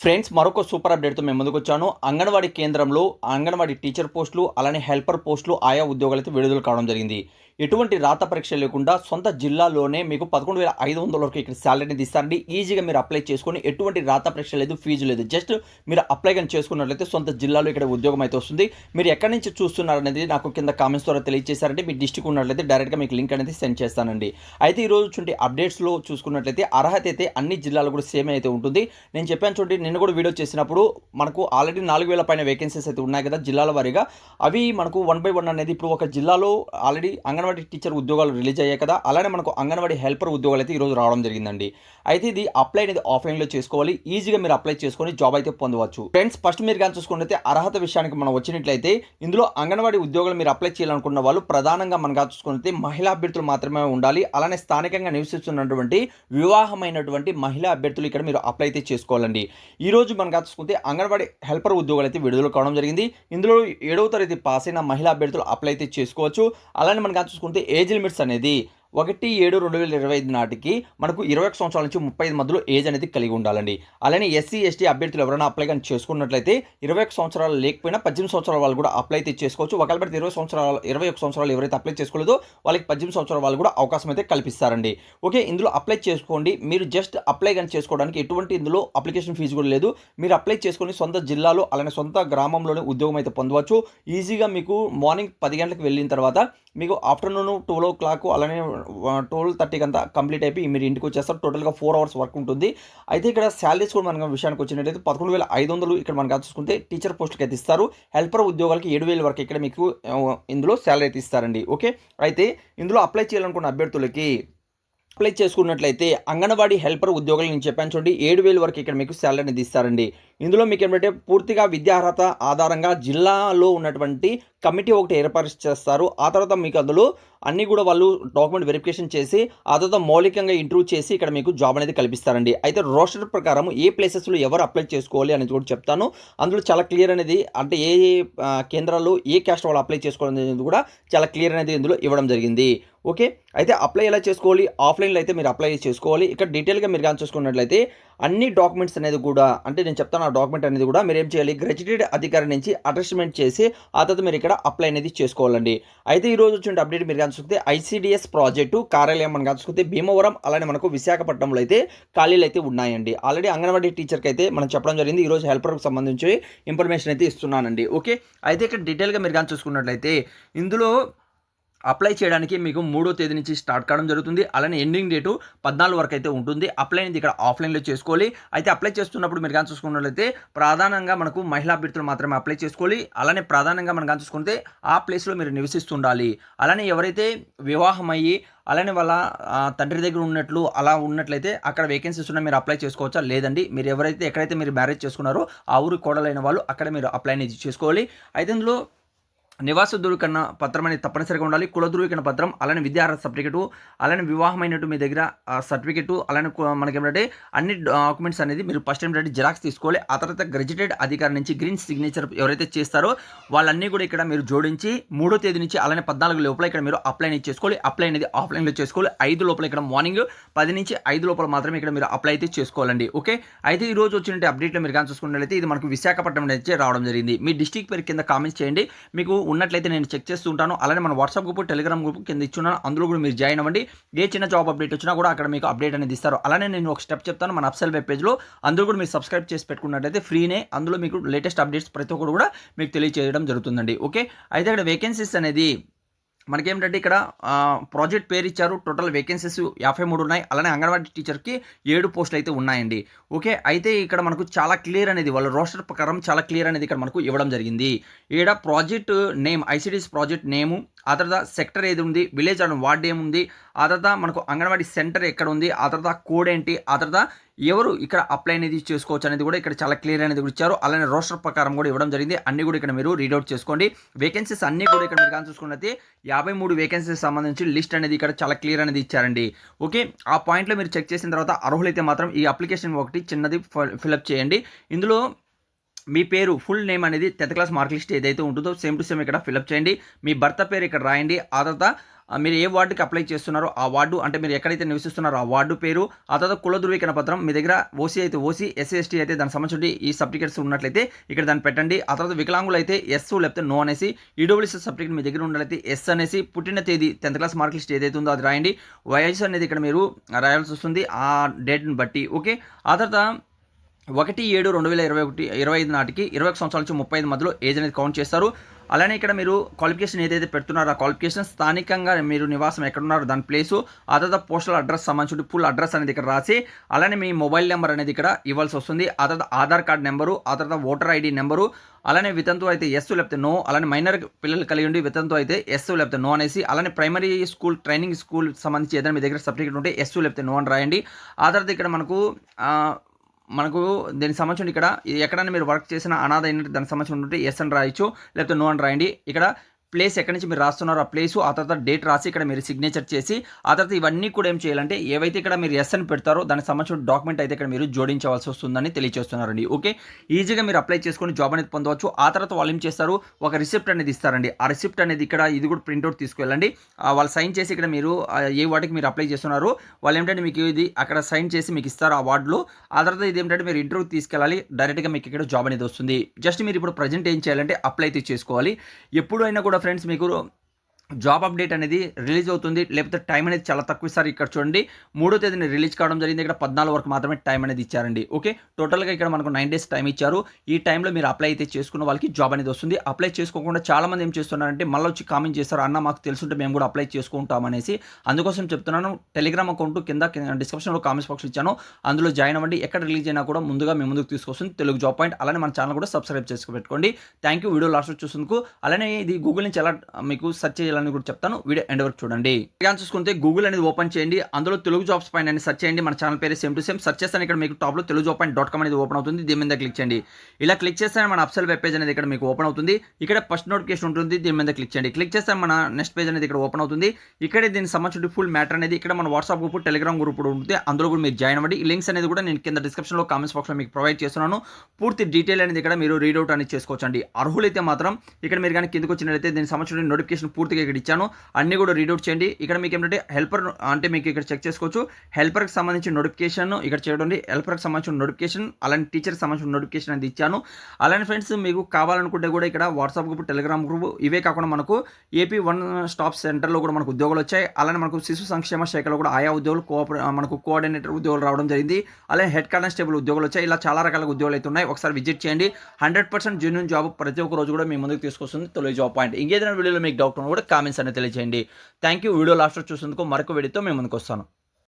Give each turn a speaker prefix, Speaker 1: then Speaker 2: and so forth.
Speaker 1: Friends మరొక super అప్డేట్తో మేము ముందుకు వచ్చాను. అంగన్వాడీ కేంద్రంలో అంగన్వాడీ టీచర్ పోస్టులు అలానే హెల్పర్ పోస్టులు ఆయా ఉద్యోగాలైతే విడుదల కావడం జరిగింది. ఎటువంటి రాత పరీక్ష లేకుండా సొంత జిల్లాలోనే మీకు పదకొండు వేల ఐదు వందల వరకు ఇక్కడ శాలరీని ఇస్తారండి ఈజీగా మీరు అప్లై చేసుకొని ఎటువంటి రాత పరీక్ష లేదు ఫీజు లేదు. జస్ట్ మీరు అప్లై కానీ చేసుకున్నట్లయితే సొంత జిల్లాలో ఇక్కడ ఉద్యోగం అయితే వస్తుంది. మీరు ఎక్కడి నుంచి చూస్తున్నారనేది నాకు కింద కామెంట్స్ ద్వారా తెలియజేశారంటే మీ డిస్టిక్ ఉన్నట్లయితే డైరెక్ట్గా మీకు లింక్ అనేది సెండ్ చేస్తానండి. అయితే ఈ రోజు అప్డేట్స్లో చూసుకున్నట్లయితే అర్హత అయితే అన్ని జిల్లాలు కూడా సేమ్ అయితే ఉంటుంది. నేను చెప్పాను చూడండి నిన్న కూడా వీడియో చేసినప్పుడు మనకు ఆల్రెడీ నాలుగు వేల పైన వేకెన్సీస్ అయితే ఉన్నాయి కదా జిల్లాల వారీగా. అవి మనకు వన్ బై వన్ అనేది ఇప్పుడు ఒక జిల్లాలో ఆల్రెడీ అంగన్ అంగన్వాడీ టీచర్ ఉద్యోగాలు రిలీజ్ అయ్యాయి కదా. అలానే మనకు అంగన్వాడీ హెల్పర్ ఉద్యోగాలు అయితే ఈరోజు రావడం జరిగిందండి. అయితే ఇది అప్లై అనేది ఆఫ్లైన్లో చేసుకోవాలి. ఈజీగా మీరు అప్లై చేసుకొని జాబ్ అయితే పొందవచ్చు. ఫ్రెండ్స్ ఫస్ట్ మీరు కానీ చూసుకున్నట్లయితే అర్హత విషయానికి మనం వచ్చినట్లయితే ఇందులో అంగన్వాడీ ఉద్యోగాలు మీరు అప్లై చేయాలనుకున్న వాళ్ళు ప్రధానంగా మనం కానీ చూసుకున్నట్లయితే మహిళా అభ్యర్థులు మాత్రమే ఉండాలి. అలానే స్థానికంగా నివసిస్తున్నటువంటి వివాహమైనటువంటి మహిళా అభ్యర్థులు ఇక్కడ మీరు అప్లై అయితే చేసుకోవాలండి. ఈ రోజు మనం కానీ చూసుకుంటే అంగన్వాడీ హెల్పర్ ఉద్యోగాలు అయితే విడుదల కావడం జరిగింది. ఇందులో ఏడవ తరగతి పాస్ అయిన మహిళా అభ్యర్థులు అప్లై అయితే చేసుకోవచ్చు. అలానే మనం కానీ చూసుకుంటే ఏజ్ లిమిట్స్ అనేది ఒకటి ఏడు రెండు వేల ఇరవై ఐదు నాటికి మనకు ఇరవై ఒక సంవత్సరాల నుంచి ముప్పై ఐదు మధ్యలో ఏజ్ అనేది కలిగి ఉండాలండి. అలానే ఎస్సీ ఎస్టీ అభ్యర్థులు ఎవరైనా అప్లై కానీ చేసుకున్నట్లయితే ఇరవై ఒక సంవత్సరాలు లేకపోయినా పద్దెనిమిది సంవత్సరాల వాళ్ళు కూడా అప్లై అయితే చేసుకోవచ్చు. ఒకవేళ పెడితే ఇరవై సంవత్సరాలు ఇరవై ఒక సంవత్సరాలు ఎవరైతే అప్లై చేసుకోలేదో వాళ్ళకి పద్దెనిమిది సంవత్సరాల వాళ్ళు కూడా అవకాశం అయితే కల్పిస్తారండి. ఓకే ఇందులో అప్లై చేసుకోండి. మీరు జస్ట్ అప్లై కానీ చేసుకోవడానికి ఎటువంటి ఇందులో అప్లికేషన్ ఫీజు కూడా లేదు. మీరు అప్లై చేసుకొని సొంత జిల్లాలో అలానే సొంత గ్రామంలోనే ఉద్యోగం అయితే పొందవచ్చు. ఈజీగా మీకు మార్నింగ్ పది గంటలకు వెళ్ళిన తర్వాత మీకు ఆఫ్టర్నూన్ టూ ఓ క్లాక్ అలానే ట్వెల్వ్ థర్టీకి అంతా కంప్లీట్ అయిపోయి మీరు ఇంటికి వచ్చేస్తారు. టోటల్గా ఫోర్ అవర్స్ వర్క్ ఉంటుంది. అయితే ఇక్కడ శాలరీస్ కూడా మనకు విషయానికి వచ్చినట్టయితే పదకొండు వేల ఐదు వందలు ఇక్కడ మనకు చూసుకుంటే టీచర్ పోస్టులకి అయితే ఇస్తారు. హెల్పర్ ఉద్యోగాలకి ఏడు వేల వరకు ఇక్కడ మీకు ఇందులో శాలరీ అయితే ఇస్తారండి. ఓకే అయితే ఇందులో అప్లై చేయాలనుకున్న అభ్యర్థులకి అప్లై చేసుకున్నట్లయితే అంగన్వాడీ హెల్పర్ ఉద్యోగాలు నేను చెప్పాను చూడండి ఏడు వేలు వరకు ఇక్కడ మీకు శాలరీ అనేది ఇస్తారండి. ఇందులో మీకు ఏంటంటే పూర్తిగా విద్యార్హత ఆధారంగా జిల్లాలో ఉన్నటువంటి కమిటీ ఒకటి ఏర్పాటు చేస్తారు. ఆ తర్వాత మీకు అందులో అన్నీ కూడా వాళ్ళు డాక్యుమెంట్ వెరిఫికేషన్ చేసి ఆ తర్వాత మౌలికంగా ఇంటర్వ్యూ చేసి ఇక్కడ మీకు జాబ్ అనేది కల్పిస్తారండి. అయితే రోస్టర్ ప్రకారం ఏ ప్లేసెస్లో ఎవరు అప్లై చేసుకోవాలి అనేది కూడా చెప్తాను. అందులో చాలా క్లియర్ అనేది అంటే ఏ కేంద్రాల్లో ఏ క్యాస్ట్ వాళ్ళు అప్లై చేసుకోవాలి అనేది కూడా చాలా క్లియర్ అనేది ఇందులో ఇవ్వడం జరిగింది. ఓకే? అయితే అప్లై ఎలా చేసుకోవాలి? ఆఫ్లైన్లో అయితే మీరు అప్లై చేసుకోవాలి. ఇక్కడ డీటెయిల్గా మీరు కానీ చూసుకున్నట్లయితే అన్ని డాక్యుమెంట్స్ అనేది కూడా అంటే నేను చెప్తాను ఆ డాక్యుమెంట్ అనేది కూడా మీరు ఏం చేయాలి? గ్రెజిటెడ్ అధికారి నుంచి అటాచ్మెంట్ చేసి ఆ తర్వాత మీరు ఇక్కడ అప్లై అనేది చేసుకోవాలండి. అయితే ఈ రోజు వచ్చిన అప్డేట్ మీరు కానీ చూస్తే ఐసీడిఎస్ ప్రాజెక్టు కార్యాలయం మనం కానీ చూస్తే భీమవరం అలానే మనకు విశాఖపట్నంలో అయితే ఖాళీలు అయితే ఉన్నాయండి. ఆల్రెడీ అంగన్వాడీ టీచర్కి అయితే మనం చెప్పడం జరిగింది. ఈరోజు హెల్పర్కి సంబంధించి ఇన్ఫర్మేషన్ అయితే ఇస్తున్నానండి. ఓకే అయితే ఇక్కడ డీటెయిల్గా మీరు కానీ చూసుకున్నట్లయితే ఇందులో అప్లై చేయడానికి మీకు మూడో తేదీ నుంచి స్టార్ట్ కావడం జరుగుతుంది. అలానే ఎండింగ్ డేటు పద్నాలుగు వరకు అయితే ఉంటుంది. అప్లై అనేది ఇక్కడ ఆఫ్లైన్లో చేసుకోవాలి. అయితే అప్లై చేస్తున్నప్పుడు మీరు కానీ చూసుకున్నట్లయితే ప్రధానంగా మనకు మహిళా అభ్యర్థులు మాత్రమే అప్లై చేసుకోవాలి. అలానే ప్రధానంగా మనం కానీ చూసుకుంటే ఆ ప్లేస్లో మీరు నివసిస్తుండాలి. అలానే ఎవరైతే వివాహం అయ్యి అలానే వాళ్ళ తండ్రి దగ్గర ఉన్నట్లు అలా ఉన్నట్లయితే అక్కడ వేకెన్సీస్ ఉన్న మీరు అప్లై చేసుకోవచ్చా? లేదండి. మీరు ఎవరైతే ఎక్కడైతే మీరు మ్యారేజ్ చేసుకున్నారో ఆ ఊరు కోడలైన వాళ్ళు అక్కడ మీరు అప్లై అనేది చేసుకోవాలి. అయితే ఇందులో నివాస ధృవీకరణ పత్రం అనేది తప్పనిసరిగా ఉండాలి. కుల ధృవీకరణ పత్రం అలానే విద్యార్హత సర్టిఫికెట్ అలానే వివాహమైనట్టు మీ దగ్గర సర్టిఫికెట్ అలానే మనకి ఏంటంటే అన్ని డాక్యుమెంట్స్ అనేది మీరు ఫస్ట్ ఏంటంటే జిరాక్స్ తీసుకోవాలి. ఆ తర్వాత గ్రెజిటెడ్ అధికారి నుంచి గ్రీన్ సిగ్నేచర్ ఎవరైతే చేస్తారో వాళ్ళన్నీ కూడా ఇక్కడ మీరు జోడించి మూడో తేదీ నుంచి అలానే పద్నాలుగు లోపల ఇక్కడ మీరు అప్లై అనేది చేసుకోవాలి. అప్లై అనేది ఆఫ్లైన్లో చేసుకోవాలి. ఐదు లోపల ఇక్కడ మార్నింగ్ పది నుంచి ఐదు లోపల మాత్రమే ఇక్కడ మీరు అప్లై అయితే చేసుకోవాలండి. ఓకే? అయితే ఈ రోజు వచ్చినట్టు అప్డేట్లో మీరు కానీ చూసుకున్నట్లయితే ఇది మనకు విశాఖపట్నం నుంచి రావడం జరిగింది. మీ డిస్టిక్ పేరు కింద కామెంట్స్ చేయండి. మీకు ఉన్నట్లయితే నేను చెక్ చేస్తూ ఉంటాను అలానే మన వాట్సాప్ గ్రూప్ టెలిగ్రామ్ గ్రూప్ కింద ఇచ్చున్నాను. అందులో కూడా మీరు జాయిన్ అవ్వండి. ఏ చిన్న జాబ్ అప్డేట్ వచ్చినా కూడా అక్కడ మీకు అప్డేట్ అనేది ఇస్తారు. అలానే నేను ఒక స్టెప్ చెప్తాను. మన అప్సెల్ వెబ్ పేజ్లో అందులో కూడా మీరు సబ్స్క్రైబ్ చేసి పెట్టుకున్నట్లయితే ఫ్రీనే అందులో మీకు లేటెస్ట్ అప్డేట్స్ ప్రతి ఒక్కరు కూడా మీకు తెలియజేయడం జరుగుతుందండి. ఓకే? అయితే ఇక్కడ వేకెన్సీస్ అనేది మనకేమిటంటే ఇక్కడ ప్రాజెక్ట్ పేరు ఇచ్చారు టోటల్ వేకెన్సీస్ యాభై మూడు ఉన్నాయి. అలానే అంగన్వాడీ టీచర్కి ఏడు పోస్టులు అయితే ఉన్నాయండి. ఓకే అయితే ఇక్కడ మనకు చాలా క్లియర్ అనేది వాళ్ళ రోస్టర్ ప్రకారం చాలా క్లియర్ అనేది ఇక్కడ మనకు ఇవ్వడం జరిగింది. ఈడ project name ICDS project name ఆ తర్వాత సెక్టర్ ఏది ఉంది విలేజ్ అండ్ వార్డ్ ఏముంది ఆ తర్వాత మనకు అంగన్వాడీ సెంటర్ ఎక్కడ ఉంది ఆ తర్వాత కోడ్ ఏంటి ఆ తర్వాత ఎవరు ఇక్కడ అప్లై అనేది చేసుకోవచ్చు అనేది కూడా ఇక్కడ చాలా క్లియర్ అనేది కూడా ఇచ్చారు. అలానే రోస్టర్ ప్రకారం కూడా ఇవ్వడం జరిగింది. అన్ని కూడా ఇక్కడ మీరు రీడౌట్ చేసుకోండి. వేకెన్సీస్ అన్ని కూడా ఇక్కడ మీరు కానీ చూసుకున్నట్లయితే యాభై మూడు వేకెన్సీస్ సంబంధించి లిస్ట్ అనేది ఇక్కడ చాలా క్లియర్ అనేది ఇచ్చారండి. ఓకే ఆ పాయింట్లో మీరు చెక్ చేసిన తర్వాత అర్హులైతే మాత్రం ఈ అప్లికేషన్ ఒకటి చిన్నది ఫిలప్ చేయండి. ఇందులో మీ పేరు ఫుల్ నేమ్ అనేది టెన్త్ క్లాస్ మార్క్ లిస్ట్ ఏదైతే ఉంటుందో సేమ్ టు సేమ్ ఇక్కడ ఫిలప్ చేయండి. మీ భర్త పేరు ఇక్కడ రాయండి. ఆ తర్వాత మీరు ఏ వార్డుకి అప్లై చేస్తున్నారో ఆ వార్డు అంటే మీరు ఎక్కడైతే నివసిస్తున్నారో ఆ వార్డు పేరు ఆ తర్వాత కుల ధృవీకరణ పత్రం మీ దగ్గర ఓసీ అయితే ఓసీ ఎస్సీ ఎస్టీ అయితే దానికి సంబంధించి ఈ సర్టిఫికేట్స్ ఉన్నట్లయితే ఇక్కడ దాన్ని పెట్టండి. ఆ తర్వాత వికలాంగులు అయితే ఎస్ లేకపోతే నో అనేసి ఈడబ్ల్యూసీ సర్టిఫికేట్ మీ దగ్గర ఉన్నట్లయితే ఎస్ అనేసి పుట్టిన తేదీ టెన్త్ క్లాస్ మార్క్ లిస్ట్ ఏదైతే ఉందో అది రాయండి. వయసు అనేది ఇక్కడ మీరు రాయాల్సి వస్తుంది ఆ డేట్ని బట్టి ఓకే? ఆ తర్వాత ఒకటి ఏడు రెండు వేల ఇరవై ఒకటి ఇరవై ఐదు నాటికి ఇరవై ఒక సంవత్సరాల నుంచి ముప్పై ఐదు మధ్యలో ఏజ్ అనేది కౌంట్ చేస్తారు. అలానే ఇక్కడ మీరు క్వాలిఫికేషన్ ఏదైతే పెడుతున్నారో ఆ క్వాలిఫికేషన్ స్థానికంగా మీరు నివాసం ఎక్కడున్నారో దాని ప్లేసు ఆ తర్వాత పోస్టల్ అడ్రస్ సంబంధించి ఫుల్ అడ్రస్ అనేది ఇక్కడ రాసి అలానే మీ మొబైల్ నెంబర్ అనేది ఇక్కడ ఇవ్వాల్సి వస్తుంది. ఆ తర్వాత ఆధార్ కార్డ్ నెంబరు ఆ తర్వాత ఓటర్ ఐడి నెంబరు అలానే వితంతు అయితే ఎస్ లేకపోతే నో అలానే మైనర్ పిల్లలు కలిగి ఉండి వితంతు అయితే ఎస్ లేకపోతే నో అనేసి అలానే ప్రైమరీ స్కూల్ ట్రైనింగ్ స్కూల్ సంబంధించి ఏదైనా మీ దగ్గర సర్టిఫికేట్ ఉంటే ఎస్ లేకపోతే నో అని రాయండి. ఆ తర్వాత ఇక్కడ మనకు మనకు దీనికి సంబంధించి ఇక్కడ ఎక్కడైనా మీరు వర్క్ చేసిన అనాథ అయినట్టు దానికి సంబంధించి ఉంటే ఎస్ అని రాయొచ్చు లేకపోతే నో అని రాయండి. ఇక్కడ ప్లేస్ ఎక్కడి నుంచి మీరు రాస్తున్నారో ఆ ప్లేసు ఆ తర్వాత డేట్ రాసి ఇక్కడ మీరు సిగ్నేచర్ చేసి ఆ తర్వాత ఇవన్నీ కూడా ఏం చేయాలంటే ఏవైతే ఇక్కడ మీరు ఎస్ అని పెడతారో దానికి సంబంధించిన డాక్యుమెంట్ అయితే ఇక్కడ మీరు జోడించవలసి వస్తుందని తెలియజేస్తున్నారండి ఓకే ఈజీగా మీరు అప్లై చేసుకొని జాబ్ అనేది పొందవచ్చు. ఆ తర్వాత వాళ్ళు ఏం చేస్తారు? ఒక రిసిప్ట్ అనేది ఇస్తారండి. ఆ రిసిప్ట్ అనేది ఇక్కడ ఇది కూడా ప్రింట్అవుట్ తీసుకెళ్ళండి. వాళ్ళు సైన్ చేసి ఇక్కడ మీరు ఏ వాటికి మీరు అప్లై చేస్తున్నారో వాళ్ళు ఏంటంటే మీకు ఇది అక్కడ సైన్ చేసి మీకు ఇస్తారు ఆ వార్డులో. ఆ తర్వాత ఇది ఏంటంటే మీరు ఇంటర్వ్యూ తీసుకెళ్ళాలి. డైరెక్ట్గా మీకు ఇక్కడ జాబ్ అనేది వస్తుంది. జస్ట్ మీరు ఇప్పుడు ప్రజెంట్ ఏం చేయాలంటే అప్లై అయితే చేసుకోవాలి. ఎప్పుడైనా కూడా ఫ్రెండ్స్ మీకు జాబ్ అప్డేట్ అనేది రిలీజ్ అవుతుంది. లేకపోతే టైం అనేది చాలా తక్కువ ఇస్తారు ఇక్కడ చూడండి. మూడో తేదీని రిలీజ్ కావడం జరిగింది. ఇక్కడ పద్నాలుగు వరకు మాత్రమే టైం అనేది ఇచ్చారండి. ఓకే? టోటల్గా ఇక్కడ మనకు నైన్ డేస్ టైం ఇచ్చారు. ఈ టైంలో మీరు అప్లై అయితే చేసుకున్న వాళ్ళకి జాబ్ అనేది వస్తుంది. అప్లై చేసుకోకుండా చాలా మంది ఏం చేస్తున్నారంటే మళ్ళీ వచ్చి కామెంట్ చేస్తారు. అన్న మాకు తెలుసుంటే మేము కూడా అప్లై చేసుకుంటాం అనేసి. అందుకోసం చెప్తున్నాను. టెలిగ్రామ్ అకౌంట్ కింద డిస్క్రిప్షన్లో కామెంట్స్ బాక్స్ ఇచ్చాను. అందులో జాయిన్ అవ్వండి. ఎక్కడ రిలీజ్ అయినా కూడా ముందుగా మీ ముందుకు తీసుకొస్తుంది తెలుగు జాబ్ పాయింట్. అలానే మన ఛానల్ కూడా సబ్స్క్రైబ్ చేసుకు పెట్టుకోండి. థ్యాంక్ యూ వీడియో లాస్ట్ చూసినందుకు. అలానే ఇది గూగుల్ నుంచి ఎలా మీకు సెర్చ్ చేయాలని కూడా చెప్తాను. వీడియో ఎండ్ వరకు చూడండి. ఇలా చూసుకుంటే గూగుల్ అనేది ఓపెన్ చేయండి. అందులో తెలుగు జాబ్స్ పైన అని సెర్చ్ చేయండి. మన ఛానల్ పేరు సేమ్ టు సేమ్ సెర్చ్ చేస్తాను. ఇక్కడ మీకు టాప్లో Telugu job point dot com అనేది ఓపెన్ అవుతుంది. దీని మీద క్లిక్ చేయండి. ఇలా క్లిక్ చేస్తే మన అప్సెల్ వెబ్ పేజ్ అనేది ఇక్కడ మీకు ఓపెన్ అవుతుంది. ఇక్కడ ఫస్ట్ నోటిఫికేషన్ ఉంటుంది. దీని మీద క్లిక్ చేయండి. క్లిక్ చేస్తే మన నెక్స్ట్ పేజ్ అనేది ఇక్కడ ఓపెన్ అవుతుంది. ఇక్కడ దీనికి సంబంధించిన ఫుల్ మ్యాటర్ అనేది ఇక్కడ మన వాట్సాప్ గ్రూప్ టెలిగ్రామ్ గ్రూప్ ఉంటుంది. అందులో కూడా మీరు జాయిన్ అవ్వండి. లింక్స్ అనేది కూడా నేను కింద డిస్క్రిప్షన్లో కామెంట్స్ బాక్స్లో మీకు ప్రొవైడ్ చేస్తున్నాను. పూర్తి డీటెయిల్ అనేది ఇక్కడ మీరు రీడౌట్ అనేది చేసుకోవచ్చండి. అర్హులైతే మాత్రం ఇక్కడ మీరు కానీ కిందకు వచ్చినట్లయితే దీనికి సంబంధించిన నోటిఫికేషన్ పూర్తిగా ఇక్కడ ఇచ్చాను అన్ని కూడా రీడౌట్ చేయండి. ఇక్కడ మీకు ఏంటంటే హెల్పర్ అంటే మీకు ఇక్కడ చెక్ చేసుకోవచ్చు. హెల్పర్కి సంబంధించిన నోటిఫికేషన్ ఇక్కడ చూడండి హెల్పర్కి సంబంధించిన నోటిఫికేషన్ అలాంటి టీచర్కి సంబంధించిన నోటిఫికేషన్ అనేది ఇచ్చాను. అలానే ఫ్రెండ్స్ మీకు కావాలనుకుంటే కూడా ఇక్కడ వాట్సాప్ గ్రూప్ టెలిగ్రామ్ గ్రూప్ ఇవే కాకుండా మనకు ఏపీ వన్ స్టాప్ సెంటర్లో కూడా మనకు ఉద్యోగాలు వచ్చాయి. అలానే మనకు శిశు సంక్షేమ శాఖలో కూడా ఆయా ఉద్యోగులు కోఆపరే మనకు కోఆర్డినేటర్ ఉద్యోగాలు రావడం జరిగింది. అలాగే హెడ్ కానిస్టేబుల్ ఉద్యోగాలు వచ్చాయి. ఇలా చాలా రకాల ఉద్యోగాలు అయితే ఉన్నాయి. ఒకసారి విజిట్ చేయండి. హండ్రెడ్ పర్సెంట్ జెన్యున్ జాబ్ ప్రతి ఒక్క రోజు కూడా మీ ముందుకు తీసుకొస్తుంది. తొలి జాబ్ పాయింట్ ఇంకేదైనా వీడియోలో మీకు డౌట్ ఉన్నా కూడా కామెంట్స్ అనేది తెలియజేయండి. థ్యాంక్ యూ వీడియో లాస్ట్ చూసేందుకు మరొక వీడియోతో మేము ముందుకు వస్తాను.